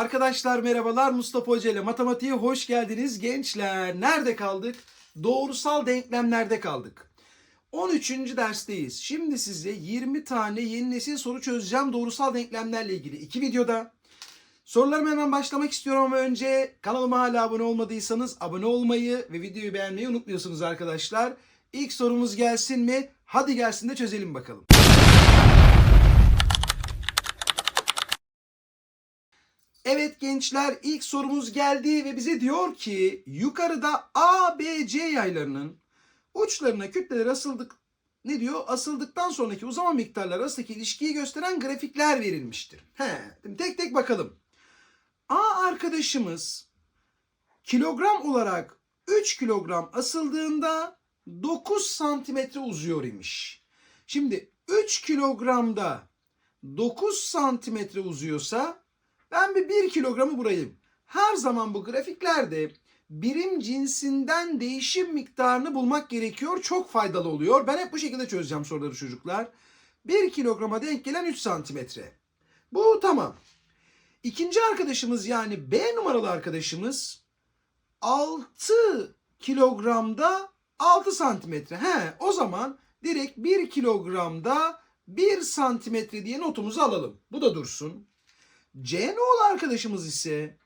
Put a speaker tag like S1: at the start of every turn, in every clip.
S1: Arkadaşlar merhabalar Mustafa Hoca ile matematiğe hoş geldiniz gençler. Nerede kaldık? Doğrusal denklemlerde kaldık. 13. dersteyiz. Şimdi size 20 tane yeni nesil soru çözeceğim doğrusal denklemlerle ilgili. iki videoda. Sorularıma hemen başlamak istiyorum ama önce kanalıma hala abone olmadıysanız abone olmayı ve videoyu beğenmeyi unutmuyorsunuz arkadaşlar. İlk sorumuz gelsin mi? Hadi gelsin de çözelim bakalım. Evet gençler ilk sorumuz geldi ve bize diyor ki yukarıda A, B, C yaylarının uçlarına kütleler asıldık ne diyor? Asıldıktan sonraki uzama miktarları arasındaki ilişkiyi gösteren grafikler verilmiştir. He, tek tek bakalım. A arkadaşımız kilogram olarak 3 kilogram asıldığında 9 santimetre uzuyor imiş. Şimdi 3 kilogramda 9 santimetre uzuyorsa ben bir 1 kilogramı burayım. Her zaman bu grafiklerde birim cinsinden değişim miktarını bulmak gerekiyor. Çok faydalı oluyor. Ben hep bu şekilde çözeceğim soruları çocuklar. 1 kilograma denk gelen 3 santimetre. Bu tamam. İkinci arkadaşımız yani B numaralı arkadaşımız 6 kilogramda 6 santimetre. He o zaman direkt 1 kilogramda 1 santimetre diye notumuzu alalım. Bu da dursun. C arkadaşımız ise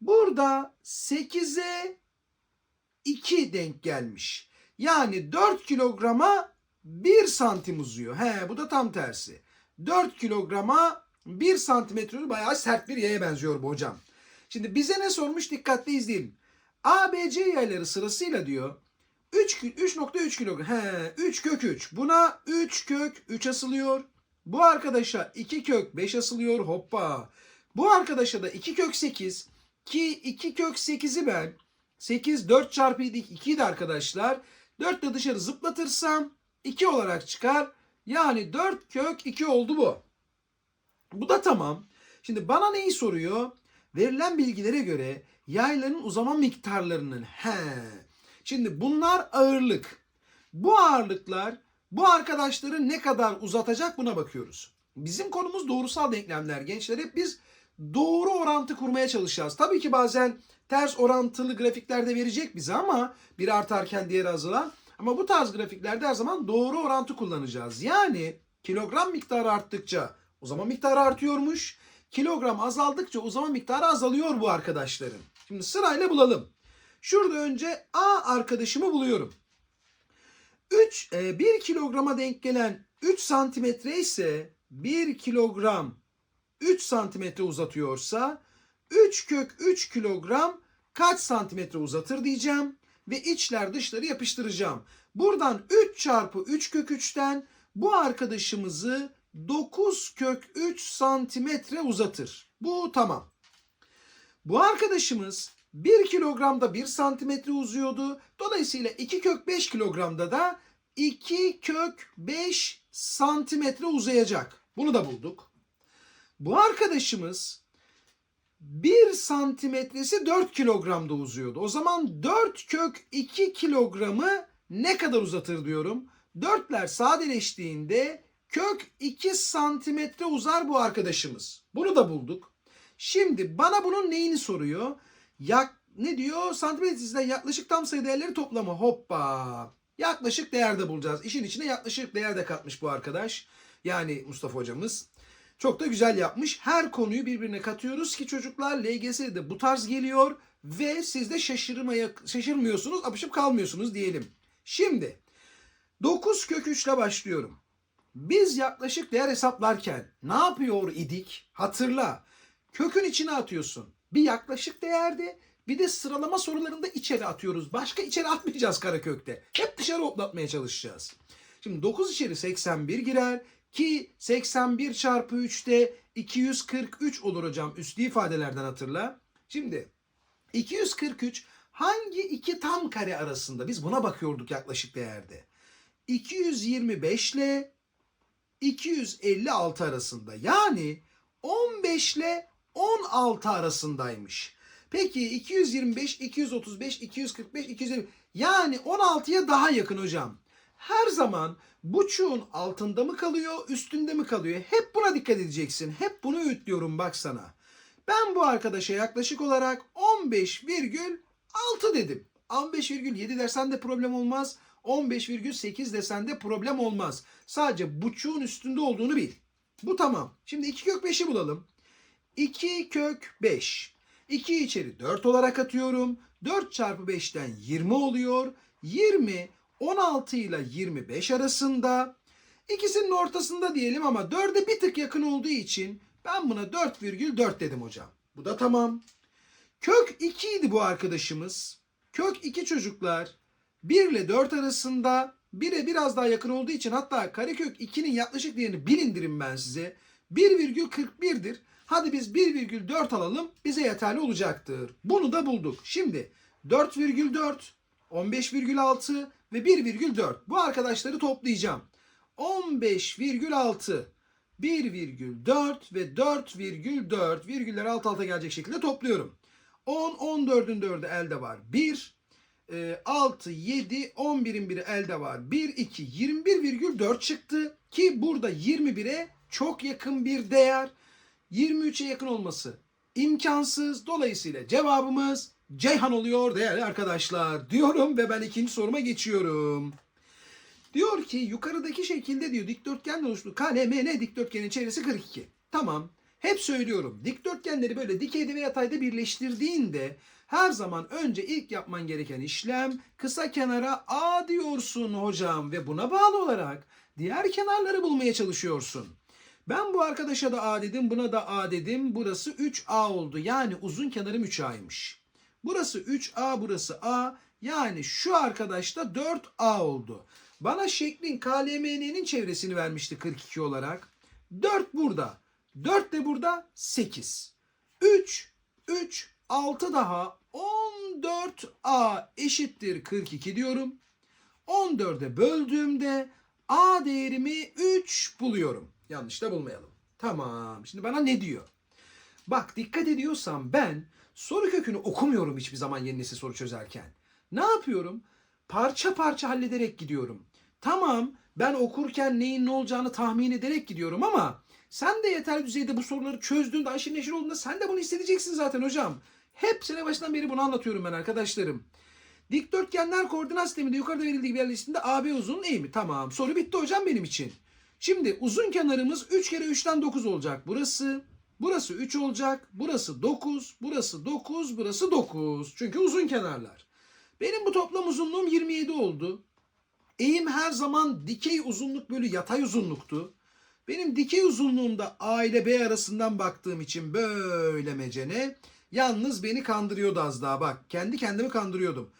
S1: burada 8'e 2 denk gelmiş. Yani 4 kilograma 1 santim uzuyor. He bu da tam tersi. 4 kilograma 1 santimetre bayağı sert bir yaya benziyor bu hocam. Şimdi bize ne sormuş dikkatli izleyelim. A, B, C yayları sırasıyla diyor 3, 3.3 kilogram. He 3 kök 3. Buna 3 kök 3 asılıyor. Bu arkadaşa 2 kök 5 asılıyor. Hoppa. Bu arkadaşa da 2 kök 8 ki 2 kök 8'i ben 8 4 çarpı 7 2 de arkadaşlar 4 de dışarı zıplatırsam 2 olarak çıkar. Yani 4 kök 2 oldu bu. Bu da tamam. Şimdi bana neyi soruyor? Verilen bilgilere göre yayların uzama miktarlarının he. Şimdi bunlar ağırlık. Bu ağırlıklar bu arkadaşları ne kadar uzatacak buna bakıyoruz. Bizim konumuz doğrusal denklemler gençler. Hep biz doğru orantı kurmaya çalışacağız. Tabii ki bazen ters orantılı grafikler de verecek bize ama bir artarken diğeri azalan. Ama bu tarz grafiklerde her zaman doğru orantı kullanacağız. Yani kilogram miktarı arttıkça uzama miktarı artıyormuş. Kilogram azaldıkça uzama miktarı azalıyor bu arkadaşların. Şimdi sırayla bulalım. Şurada önce A arkadaşımı buluyorum. 3, 1 kilograma denk gelen 3 santimetre ise 1 kilogram 3 santimetre uzatıyorsa 3 kök 3 kilogram kaç santimetre uzatır diyeceğim ve içler dışları yapıştıracağım. Buradan 3 çarpı 3 kök 3'ten bu arkadaşımızı 9 kök 3 santimetre uzatır. Bu tamam. Bu arkadaşımız 1 kilogramda 1 santimetre uzuyordu. Dolayısıyla 2 kök 5 kilogramda da 2 kök 5 santimetre uzayacak. Bunu da bulduk. Bu arkadaşımız 1 santimetresi 4 kilogramda uzuyordu. O zaman 4 kök 2 kilogramı ne kadar uzatır diyorum. 4'ler sadeleştiğinde kök 2 santimetre uzar bu arkadaşımız. Bunu da bulduk. Şimdi bana bunun neyini soruyor? Yak, ne diyor? Santimetresinden yaklaşık tam sayı değerleri toplamı. Hoppa. Yaklaşık değerde bulacağız. İşin içine yaklaşık değer de katmış bu arkadaş. Yani Mustafa hocamız. Çok da güzel yapmış. Her konuyu birbirine katıyoruz ki çocuklar LGS'de bu tarz geliyor ve siz de şaşırmaya, şaşırmıyorsunuz, apışıp kalmıyorsunuz diyelim. Şimdi 9 kök 3 ile başlıyorum. Biz yaklaşık değer hesaplarken ne yapıyor idik? Hatırla. Kökün içine atıyorsun. Bir yaklaşık değerde bir de sıralama sorularında içeri atıyoruz. Başka içeri atmayacağız karakökte. Hep dışarı hoplatmaya çalışacağız. Şimdi 9 içeri 81 girer ki 81 çarpı 3'te 243 olur hocam. Üslü ifadelerden hatırla. Şimdi 243 hangi iki tam kare arasında? Biz buna bakıyorduk yaklaşık değerde. 225 ile 256 arasında. Yani 15 ile 16 arasındaymış. Peki 225, 235, 245, 220 yani 16'ya daha yakın hocam. Her zaman buçuğun altında mı kalıyor, üstünde mi kalıyor? Hep buna dikkat edeceksin. Hep bunu öğütlüyorum bak sana. Ben bu arkadaşa yaklaşık olarak 15,6 dedim. 15,7 dersen de problem olmaz. 15,8 desen de problem olmaz. Sadece buçuğun üstünde olduğunu bil. Bu tamam. Şimdi 2 kök 5'i bulalım. 2 kök 5. 2 içeri 4 olarak atıyorum. 4 çarpı 5'ten 20 oluyor. 20 16 ile 25 arasında. İkisinin ortasında diyelim ama 4'e bir tık yakın olduğu için ben buna 4,4 dedim hocam. Bu da tamam. Kök 2 idi bu arkadaşımız. Kök 2 çocuklar 1 ile 4 arasında 1'e biraz daha yakın olduğu için hatta karekök 2'nin yaklaşık değerini bilindirim ben size. 1,41'dir. Hadi biz 1,4 alalım bize yeterli olacaktır. Bunu da bulduk. Şimdi 4,4, 15,6 ve 1,4 bu arkadaşları toplayacağım. 15,6, 1,4 ve 4,4 virgüller alt alta gelecek şekilde topluyorum. 10, 14'ün 4'ü elde var. 1, 6, 7, 11'in biri elde var. 1, 2, 21,4 çıktı. Ki burada 21'e çok yakın bir değer. 23'e yakın olması imkansız. Dolayısıyla cevabımız Ceyhan oluyor değerli arkadaşlar diyorum ve ben ikinci soruma geçiyorum. Diyor ki yukarıdaki şekilde diyor dikdörtgen oluştu. KLMN dikdörtgenin çevresi 42. Tamam. Hep söylüyorum. Dikdörtgenleri böyle dikeyde ve yatayda birleştirdiğinde her zaman önce ilk yapman gereken işlem kısa kenara A diyorsun hocam ve buna bağlı olarak diğer kenarları bulmaya çalışıyorsun. Ben bu arkadaşa da A dedim, buna da A dedim. Burası 3A oldu. Yani uzun kenarım 3A'ymış. Burası 3A, burası A. Yani şu arkadaş da 4A oldu. Bana şeklin KLMN'nin çevresini vermişti 42 olarak. 4 burada. 4 de burada 8. 3, 3, 6 daha 14A eşittir 42 diyorum. 14'e böldüğümde A değerimi 3 buluyorum. Yanlış da bulmayalım. Tamam. Şimdi bana ne diyor? Bak dikkat ediyorsam ben soru kökünü okumuyorum hiçbir zaman yeni nesil soru çözerken. Ne yapıyorum? Parça parça hallederek gidiyorum. Tamam ben okurken neyin ne olacağını tahmin ederek gidiyorum ama sen de yeterli düzeyde bu soruları çözdüğünde aşırı neşir olduğunda sen de bunu hissedeceksin zaten hocam. Hep sene başından beri bunu anlatıyorum ben arkadaşlarım. Dikdörtgenler koordinat sisteminde yukarıda verildiği gibi yerleştiğinde AB uzunluğun eğimi. Tamam soru bitti hocam benim için. Şimdi uzun kenarımız 3 kere 3'ten 9 olacak. Burası, burası 3 olacak. Burası 9, burası 9, burası 9. Çünkü uzun kenarlar. Benim bu toplam uzunluğum 27 oldu. Eğim her zaman dikey uzunluk bölü yatay uzunluktu. Benim dikey uzunluğumda A ile B arasından baktığım için böyle mecene. Yalnız beni kandırıyordu az daha bak. Kendi kendimi kandırıyordum.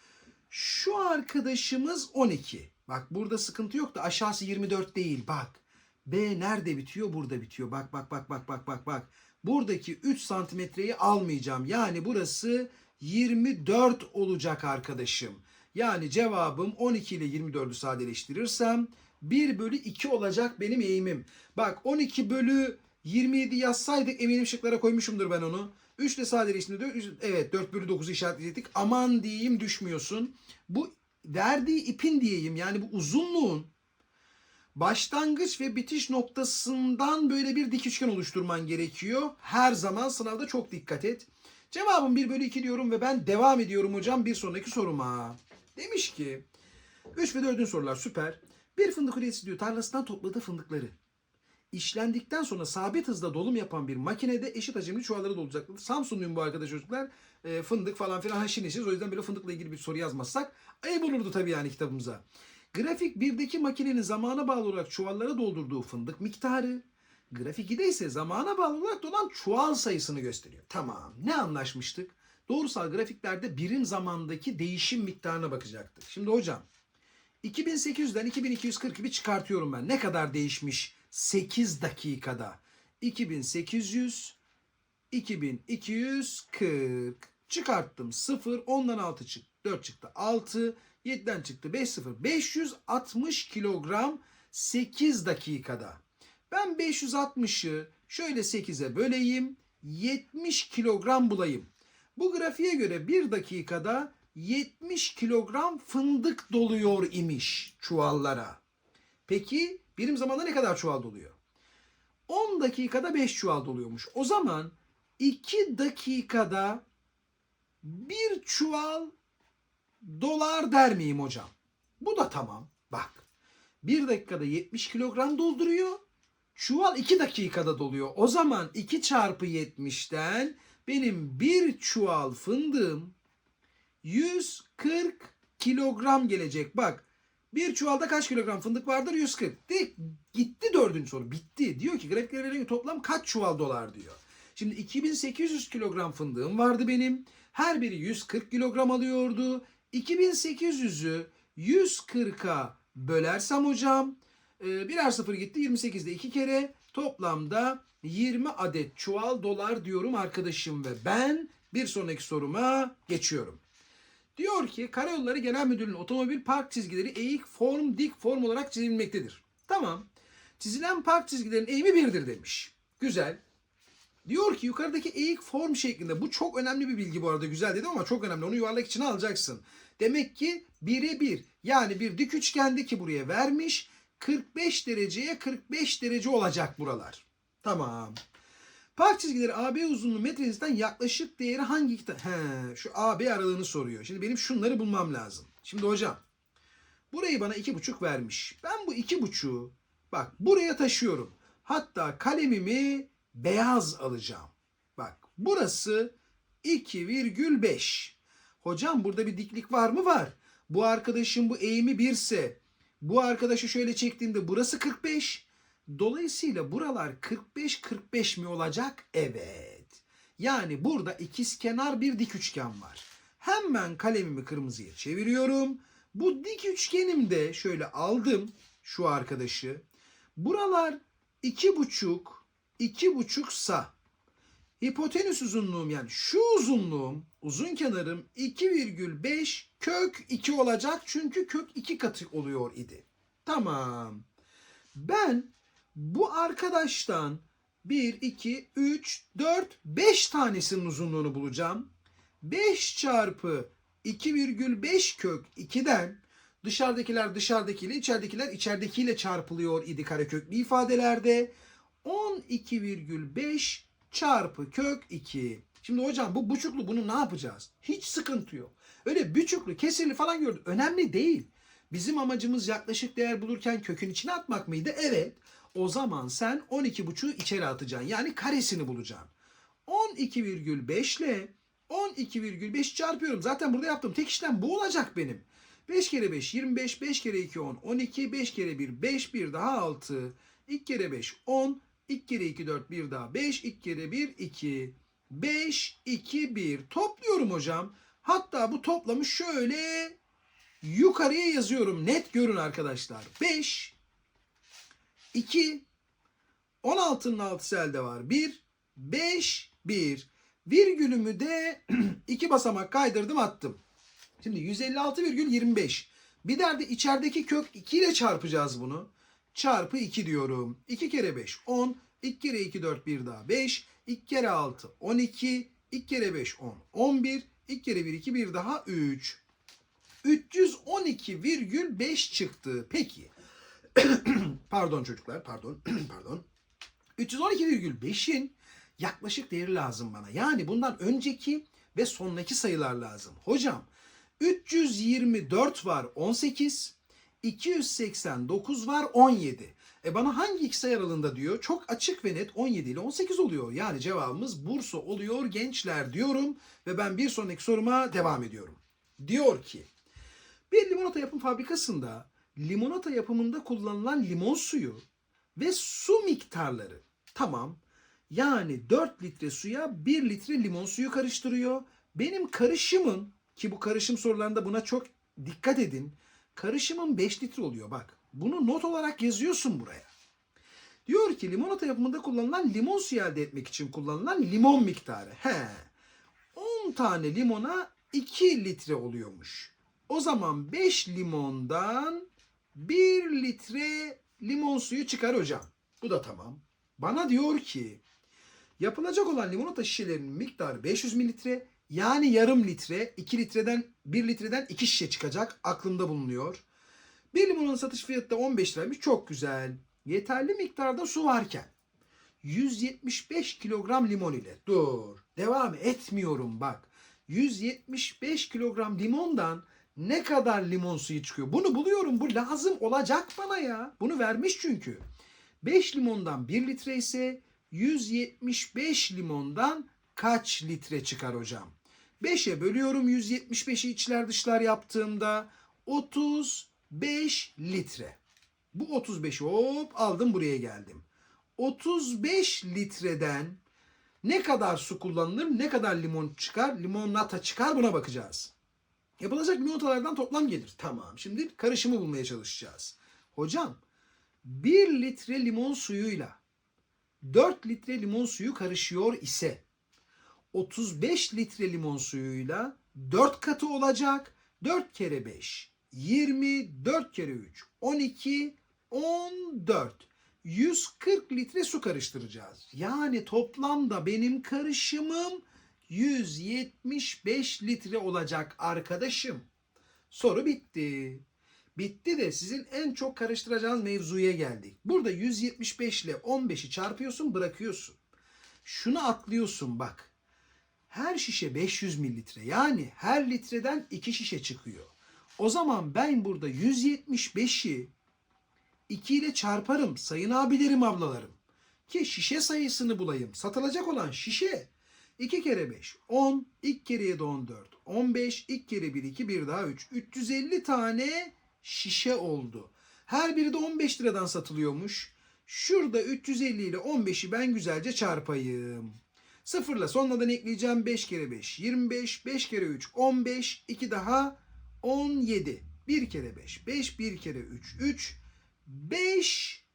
S1: Şu arkadaşımız 12. Bak burada sıkıntı yok da aşağısı 24 değil bak. B nerede bitiyor? Burada bitiyor. Bak bak bak bak bak bak bak. Buradaki 3 santimetreyi almayacağım. Yani burası 24 olacak arkadaşım. Yani cevabım 12 ile 24'ü sadeleştirirsem 1 bölü 2 olacak benim eğimim. Bak 12 bölü 27 yazsaydık eminim şıklara koymuşumdur ben onu. 3 ile sadeleştirince evet 4 bölü 9'u işaretledik. Aman diyeyim düşmüyorsun. Bu verdiği ipin diyeyim yani bu uzunluğun başlangıç ve bitiş noktasından böyle bir dik üçgen oluşturman gerekiyor. Her zaman sınavda çok dikkat et. Cevabım 1 bölü 2 diyorum ve ben devam ediyorum hocam bir sonraki soruma. Demiş ki 3 ve 4. sorular süper. Bir fındık üreticisi diyor tarlasından topladığı fındıkları işlendikten sonra sabit hızda dolum yapan bir makinede eşit hacimli çuvallara dolacaklar. Samsunluyum bu arkadaş çocuklar. E, fındık falan filan haşin. O yüzden böyle fındıkla ilgili bir soru yazmazsak ayıp olurdu tabii yani kitabımıza. Grafik 1'deki makinenin zamana bağlı olarak çuvallara doldurduğu fındık miktarı, grafik 2'de ise zamana bağlı olarak dolan çuval sayısını gösteriyor. Tamam ne anlaşmıştık? Doğrusal grafiklerde birim zamandaki değişim miktarına bakacaktık. Şimdi hocam 2800'den 2240 gibi çıkartıyorum ben. Ne kadar değişmiş 8 dakikada? 2800 2240 çıkarttım 0 10'dan 6 çıktı 4 çıktı 6 7'den çıktı 5 0 560 kilogram 8 dakikada. Ben 560'ı şöyle 8'e böleyim 70 kilogram bulayım. Bu grafiğe göre 1 dakikada 70 kilogram fındık doluyor imiş çuvallara. Peki birim zamanda ne kadar çuval doluyor? 10 dakikada 5 çuval doluyormuş. O zaman 2 dakikada bir çuval dolar der miyim hocam? Bu da tamam. Bak. 1 dakikada 70 kilogram dolduruyor. Çuval 2 dakikada doluyor. O zaman 2 çarpı 70'ten benim bir çuval fındığım 140 kilogram gelecek. Bak bir çuvalda kaç kilogram fındık vardır? 140. De, gitti dördüncü soru. Bitti. Diyor ki grafiklere verilen toplam kaç çuval dolar diyor. Şimdi 2800 kilogram fındığım vardı benim. Her biri 140 kilogram alıyordu. 2800'ü 140'a bölersem hocam e, birer sıfır gitti 28'de iki kere toplamda 20 adet çuval dolar diyorum arkadaşım ve ben bir sonraki soruma geçiyorum. Diyor ki Karayolları Genel Müdürlüğü'nün otomobil park çizgileri eğik form dik form olarak çizilmektedir. Tamam. Çizilen park çizgilerinin eğimi birdir demiş. Güzel. Diyor ki yukarıdaki eğik form şeklinde bu çok önemli bir bilgi bu arada güzel dedim ama çok önemli onu yuvarlak içine alacaksın. Demek ki 1'e 1 yani bir dik üçgende ki buraya vermiş 45 dereceye 45 derece olacak buralar. Tamam. Park çizgileri AB uzunluğu metresinizden yaklaşık değeri hangi iki ta- He, şu AB aralığını soruyor. Şimdi benim şunları bulmam lazım. Şimdi hocam burayı bana iki buçuk vermiş. Ben bu iki buçuğu bak buraya taşıyorum. Hatta kalemimi beyaz alacağım. Bak burası 2,5. Hocam burada bir diklik var mı? Var. Bu arkadaşın bu eğimi 1 ise bu arkadaşı şöyle çektiğimde burası 45. Dolayısıyla buralar 45-45 mi olacak? Evet. Yani burada ikizkenar bir dik üçgen var. Hemen kalemimi kırmızıya çeviriyorum. Bu dik üçgenimde şöyle aldım şu arkadaşı. Buralar iki buçuk, iki buçuksa hipotenüs uzunluğum yani şu uzunluğum uzun kenarım 2,5 kök 2 olacak çünkü kök 2 katı oluyor idi. Tamam. Ben bu arkadaştan 1, 2, 3, 4, 5 tanesinin uzunluğunu bulacağım. 5 çarpı 2,5 kök 2'den dışarıdakiler dışarıdakiyle içeridekiler içeridekiyle çarpılıyor idi kareköklü ifadelerde. 12,5 çarpı kök 2. Şimdi hocam bu buçuklu bunu ne yapacağız? Hiç sıkıntı yok. Öyle buçuklu kesirli falan gördüm. Önemli değil. Bizim amacımız yaklaşık değer bulurken kökün içine atmak mıydı? Evet. O zaman sen 12,5'u içeri atacaksın. Yani karesini bulacaksın. 12,5 ile 12,5 çarpıyorum. Zaten burada yaptığım tek işlem bu olacak benim. 5 kere 5 25, 5 kere 2 10, 12, 5 kere 1 5, 1 daha 6, 2 kere 5 10, 2 kere 2 4, 1 daha 5, 2 kere 1 2, 5, 2, 1. Topluyorum hocam. Hatta bu toplamı şöyle yukarıya yazıyorum. Net görün arkadaşlar. 5, 2, 16'nın altısı elde var. 1, 5, 1. Virgülümü de iki basamak kaydırdım attım. Şimdi 156,25. Bir derde içerideki kök 2 ile çarpacağız bunu. Çarpı 2 diyorum. 2 kere 5 10. 2 kere 2 4 1 daha 5. 2 kere 6 12. 2 kere 5 10 11. 2 kere 1 2 1 daha 3. 312,5 çıktı. Peki. pardon çocuklar pardon pardon. 312,5'in yaklaşık değeri lazım bana. Yani bundan önceki ve sonraki sayılar lazım. Hocam 324 var 18, 289 var 17. E bana hangi iki sayı aralığında diyor? Çok açık ve net 17 ile 18 oluyor. Yani cevabımız Bursa oluyor gençler diyorum ve ben bir sonraki soruma devam ediyorum. Diyor ki bir limonata yapım fabrikasında limonata yapımında kullanılan limon suyu ve su miktarları tamam yani 4 litre suya 1 litre limon suyu karıştırıyor. Benim karışımın ki bu karışım sorularında buna çok dikkat edin. Karışımın 5 litre oluyor bak. Bunu not olarak yazıyorsun buraya. Diyor ki limonata yapımında kullanılan limon suyu elde etmek için kullanılan limon miktarı. He. 10 tane limona 2 litre oluyormuş. O zaman 5 limondan 1 litre limon suyu çıkar hocam. Bu da tamam. Bana diyor ki yapılacak olan limonata şişelerinin miktarı 500 mililitre yani yarım litre 2 litreden 1 litreden 2 şişe çıkacak aklımda bulunuyor. Bir limonun satış fiyatı da 15 liraymış çok güzel. Yeterli miktarda su varken 175 kilogram limon ile. Dur. Devam etmiyorum bak. 175 kilogram limondan ne kadar limon suyu çıkıyor? Bunu buluyorum. Bu lazım olacak bana ya. Bunu vermiş çünkü. 5 limondan 1 litre ise 175 limondan kaç litre çıkar hocam? 5'e bölüyorum 175'i içler dışlar yaptığımda 35 litre. Bu 35'i hop aldım buraya geldim. 35 litreden ne kadar su kullanılır, ne kadar limon çıkar, limonata çıkar buna bakacağız. Yapılacak limonatalardan toplam gelir. Tamam. Şimdi karışımı bulmaya çalışacağız. Hocam 1 litre limon suyuyla 4 litre limon suyu karışıyor ise 35 litre limon suyuyla 4 katı olacak. 4 kere 5 20, 4 kere 3 12, 14. 140 litre su karıştıracağız. Yani toplamda benim karışımım 175 litre olacak arkadaşım. Soru bitti. Bitti de sizin en çok karıştıracağınız mevzuya geldik. Burada 175 ile 15'i çarpıyorsun bırakıyorsun. Şunu atlıyorsun bak. Her şişe 500 mililitre yani her litreden 2 şişe çıkıyor. O zaman ben burada 175'i 2 ile çarparım sayın abilerim ablalarım. Ki şişe sayısını bulayım. Satılacak olan şişe 2 kere 5 10, 2 kere 7 14, 15, 2 kere 1 2, 1 daha 3. 350 tane şişe oldu. Her biri de 15 liradan satılıyormuş. Şurada 350 ile 15'i ben güzelce çarpayım. Sıfırla sonradan ekleyeceğim 5 kere 5 25 5 kere 3 15 2 daha 17 1 kere 5 5 1 kere 3 3 5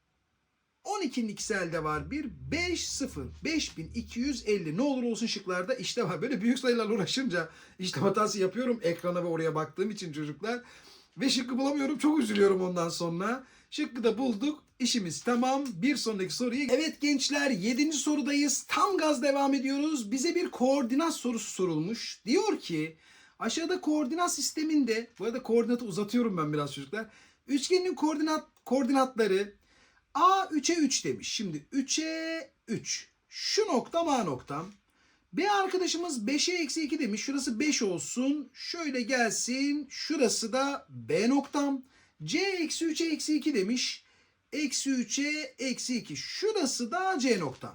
S1: 12'nin ikisi elde var 1 5 0 5250 ne olur olsun şıklarda işte var. Böyle büyük sayılarla uğraşınca işte hatası yapıyorum ekrana ve oraya baktığım için çocuklar. Ve şıkkı bulamıyorum çok üzülüyorum ondan sonra. Şıkkı da bulduk İşimiz tamam. Bir sonraki soruyu. Evet gençler 7. sorudayız. Tam gaz devam ediyoruz. Bize bir koordinat sorusu sorulmuş. Diyor ki aşağıda koordinat sisteminde bu arada koordinatı uzatıyorum ben biraz çocuklar. Üçgenin koordinat koordinatları A 3'e 3 demiş. Şimdi 3'e 3. Şu noktam A noktam. B arkadaşımız 5'e eksi 2 demiş. Şurası 5 olsun. Şöyle gelsin. Şurası da B noktam. C eksi 3'e eksi 2 demiş. Eksi 3'e eksi 2. Şurası da C noktam.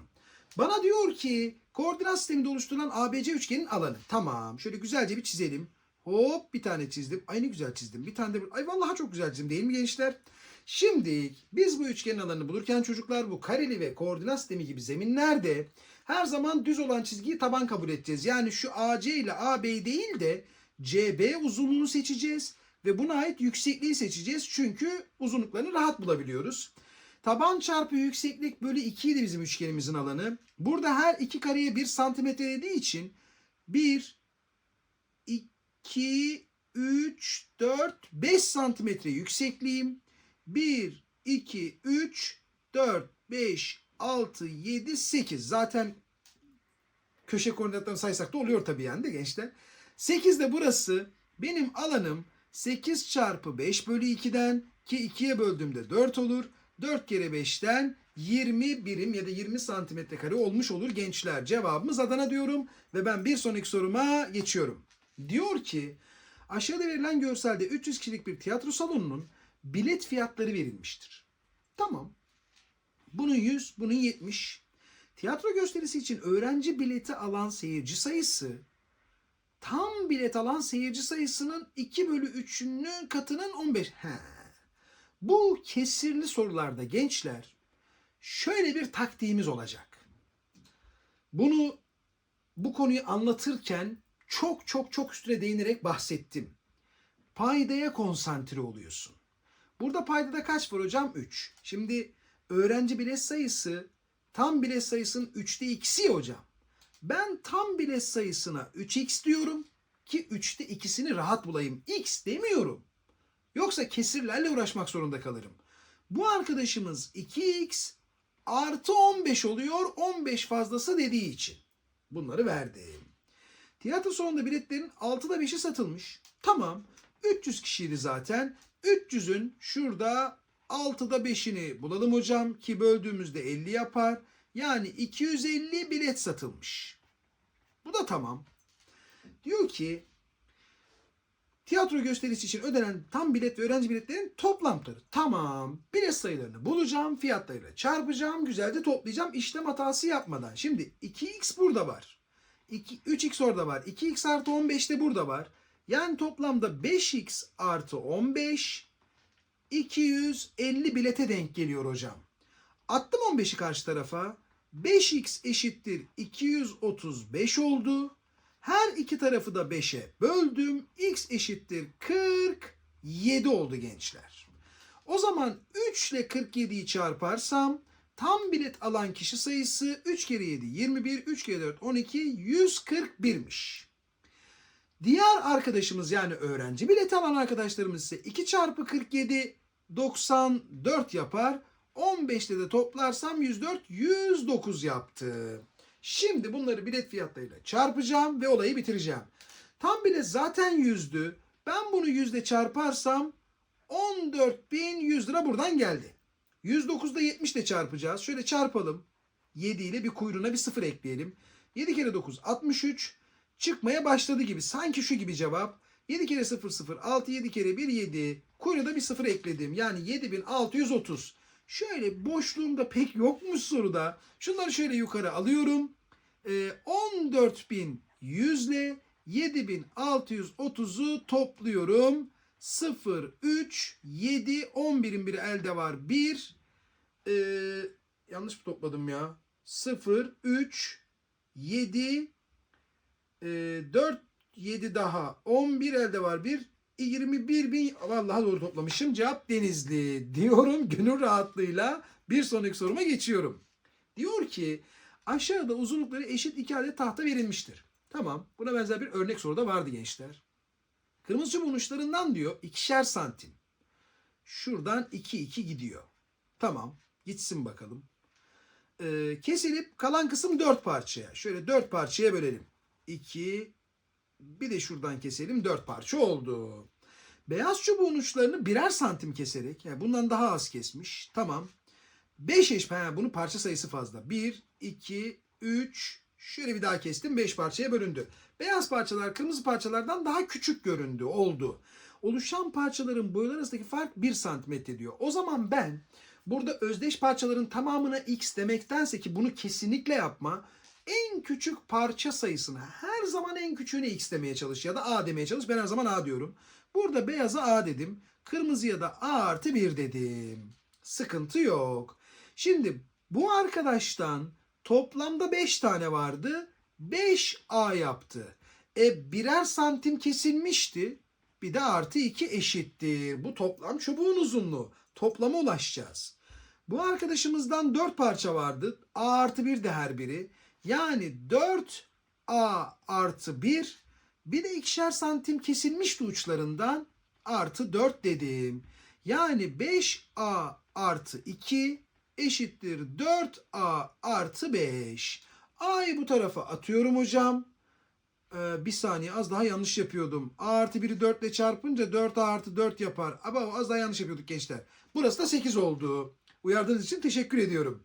S1: Bana diyor ki koordinat sisteminde oluşturulan ABC üçgenin alanı. Tamam. Şöyle güzelce bir çizelim. Hop bir tane çizdim. Ay ne güzel çizdim. Bir tane de ay vallahi çok güzel çizdim değil mi gençler? Şimdi biz bu üçgenin alanını bulurken çocuklar bu kareli ve koordinat sistemi gibi zeminlerde her zaman düz olan çizgiyi taban kabul edeceğiz. Yani şu AC ile AB değil de CB uzunluğunu seçeceğiz ve buna ait yüksekliği seçeceğiz. Çünkü uzunluklarını rahat bulabiliyoruz. Taban çarpı yükseklik bölü 2 idi bizim üçgenimizin alanı. Burada her iki kareye 1 santimetre dediği için 1, 2, 3, 4, 5 santimetre yüksekliğim. 1, 2, 3, 4, 5, 6, 7, 8. Zaten köşe koordinatlarını saysak da oluyor tabii yani de gençler. 8 de burası benim alanım 8 çarpı 5 bölü 2'den ki 2'ye böldüğümde 4 olur. 4 kere 5'ten 20 birim ya da 20 santimetre kare olmuş olur gençler. Cevabımız Adana diyorum ve ben bir sonraki soruma geçiyorum. Diyor ki aşağıda verilen görselde 300 kişilik bir tiyatro salonunun bilet fiyatları verilmiştir. Tamam. Bunun 100, bunun 70. Tiyatro gösterisi için öğrenci bileti alan seyirci sayısı tam bilet alan seyirci sayısının 2 bölü 3'ünün katının 15. He. Bu kesirli sorularda gençler şöyle bir taktiğimiz olacak. Bunu bu konuyu anlatırken çok çok çok üstüne değinerek bahsettim. Paydaya konsantre oluyorsun. Burada paydada kaç var hocam? 3. Şimdi öğrenci bilet sayısı tam bilet sayısının 3'te ikisi hocam. Ben tam bilet sayısına 3x diyorum ki 3'te ikisini rahat bulayım. x demiyorum. Yoksa kesirlerle uğraşmak zorunda kalırım. Bu arkadaşımız 2x artı 15 oluyor 15 fazlası dediği için. Bunları verdim. Tiyatro salonunda biletlerin 6'da 5'i satılmış. Tamam 300 kişiydi zaten. 300'ün şurada 6'da 5'ini bulalım hocam ki böldüğümüzde 50 yapar. Yani 250 bilet satılmış. Bu da tamam. Diyor ki tiyatro gösterisi için ödenen tam bilet ve öğrenci biletlerin toplamları. Tamam. Bilet sayılarını bulacağım, fiyatlarıyla çarpacağım, güzelce toplayacağım işlem hatası yapmadan. Şimdi 2x burada var. 2, 3x orada var. 2x artı 15 de burada var. Yani toplamda 5x artı 15 250 bilete denk geliyor hocam. Attım 15'i karşı tarafa. 5x eşittir 235 oldu. Her iki tarafı da 5'e böldüm. x eşittir 47 oldu gençler. O zaman 3 ile 47'yi çarparsam tam bilet alan kişi sayısı 3 kere 7 21, 3 kere 4 12 141'miş. Diğer arkadaşımız yani öğrenci bileti alan arkadaşlarımız ise 2 çarpı 47 94 yapar. 15'te de toplarsam 104 109 yaptı. Şimdi bunları bilet fiyatlarıyla çarpacağım ve olayı bitireceğim. Tam bilet zaten 100'dü. Ben bunu 100'de çarparsam 14.100 lira buradan geldi. 109'da 70 ile çarpacağız. Şöyle çarpalım. 7 ile bir kuyruğuna bir 0 ekleyelim. 7 kere 9 63 çıkmaya başladı gibi. Sanki şu gibi cevap. 7 kere 0 0 6 7 kere 1 7. Kuyruğuna bir 0 ekledim. Yani 7630. Şöyle boşluğumda pek yokmuş soruda. Şunları şöyle yukarı alıyorum. Ee, 14100 ile 7630'u topluyorum. 0, 3, 7, 11'in biri elde var. 1, ee, yanlış mı topladım ya? 0, 3, 7, e, 4, 7 daha 11 elde var. 1, 21 bin vallahi doğru toplamışım. Cevap Denizli diyorum gönül rahatlığıyla bir sonraki soruma geçiyorum. Diyor ki aşağıda uzunlukları eşit iki adet tahta verilmiştir. Tamam buna benzer bir örnek soruda vardı gençler. Kırmızı çubuğun uçlarından diyor ikişer santim. Şuradan 2 2 gidiyor. Tamam gitsin bakalım. Ee, kesilip kalan kısım 4 parçaya. Şöyle 4 parçaya bölelim. 2 bir de şuradan keselim 4 parça oldu. Beyaz çubuğun uçlarını birer santim keserek yani bundan daha az kesmiş. Tamam. 5 eş ha, bunun parça sayısı fazla. 1, 2, 3 şöyle bir daha kestim 5 parçaya bölündü. Beyaz parçalar kırmızı parçalardan daha küçük göründü oldu. Oluşan parçaların boyları arasındaki fark 1 santimetre diyor. O zaman ben burada özdeş parçaların tamamına x demektense ki bunu kesinlikle yapma en küçük parça sayısını her zaman en küçüğüne x demeye çalış ya da a demeye çalış. Ben her zaman a diyorum. Burada beyaza a dedim. Kırmızıya da a artı 1 dedim. Sıkıntı yok. Şimdi bu arkadaştan toplamda 5 tane vardı. 5a yaptı. E birer santim kesilmişti. Bir de artı 2 eşittir. Bu toplam çubuğun uzunluğu. Toplama ulaşacağız. Bu arkadaşımızdan 4 parça vardı. A artı 1 de her biri. Yani 4A artı 1 bir de ikişer santim kesilmişti uçlarından artı 4 dedim. Yani 5A artı 2 eşittir 4A artı 5. A'yı bu tarafa atıyorum hocam. Ee, bir saniye az daha yanlış yapıyordum. A artı 1'i 4 ile çarpınca 4A artı 4 yapar. Ama az daha yanlış yapıyorduk gençler. Burası da 8 oldu. Uyardığınız için teşekkür ediyorum.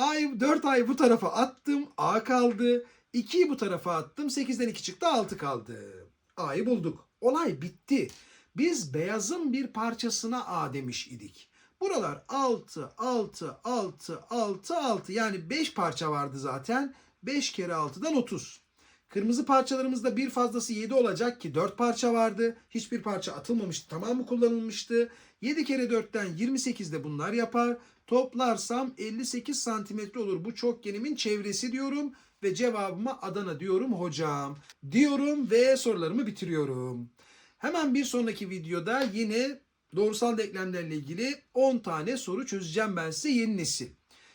S1: A'yı 4 A'yı bu tarafa attım. A kaldı. 2'yi bu tarafa attım. 8'den 2 çıktı 6 kaldı. A'yı bulduk. Olay bitti. Biz beyazın bir parçasına A demiş idik. Buralar 6, 6, 6, 6, 6 yani 5 parça vardı zaten. 5 kere 6'dan 30. Kırmızı parçalarımızda bir fazlası 7 olacak ki 4 parça vardı. Hiçbir parça atılmamıştı. Tamamı kullanılmıştı. 7 kere 4'ten 28 de bunlar yapar. Toplarsam 58 santimetre olur. Bu çokgenimin çevresi diyorum ve cevabıma Adana diyorum hocam. Diyorum ve sorularımı bitiriyorum. Hemen bir sonraki videoda yine doğrusal denklemlerle ilgili 10 tane soru çözeceğim ben size yeni nesil.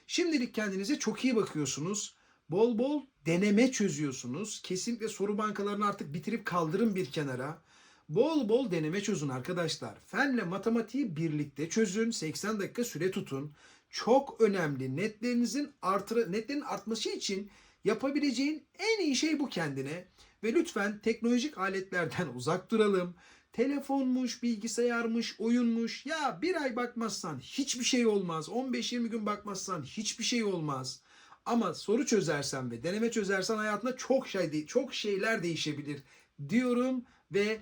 S1: Şimdilik kendinize çok iyi bakıyorsunuz. Bol bol deneme çözüyorsunuz. Kesinlikle soru bankalarını artık bitirip kaldırın bir kenara. Bol bol deneme çözün arkadaşlar. Fenle matematiği birlikte çözün. 80 dakika süre tutun. Çok önemli. Netlerinizin artırı, netlerin artması için yapabileceğin en iyi şey bu kendine. Ve lütfen teknolojik aletlerden uzak duralım. Telefonmuş, bilgisayarmış, oyunmuş. Ya bir ay bakmazsan hiçbir şey olmaz. 15-20 gün bakmazsan hiçbir şey olmaz. Ama soru çözersen ve deneme çözersen hayatında çok şey çok şeyler değişebilir diyorum ve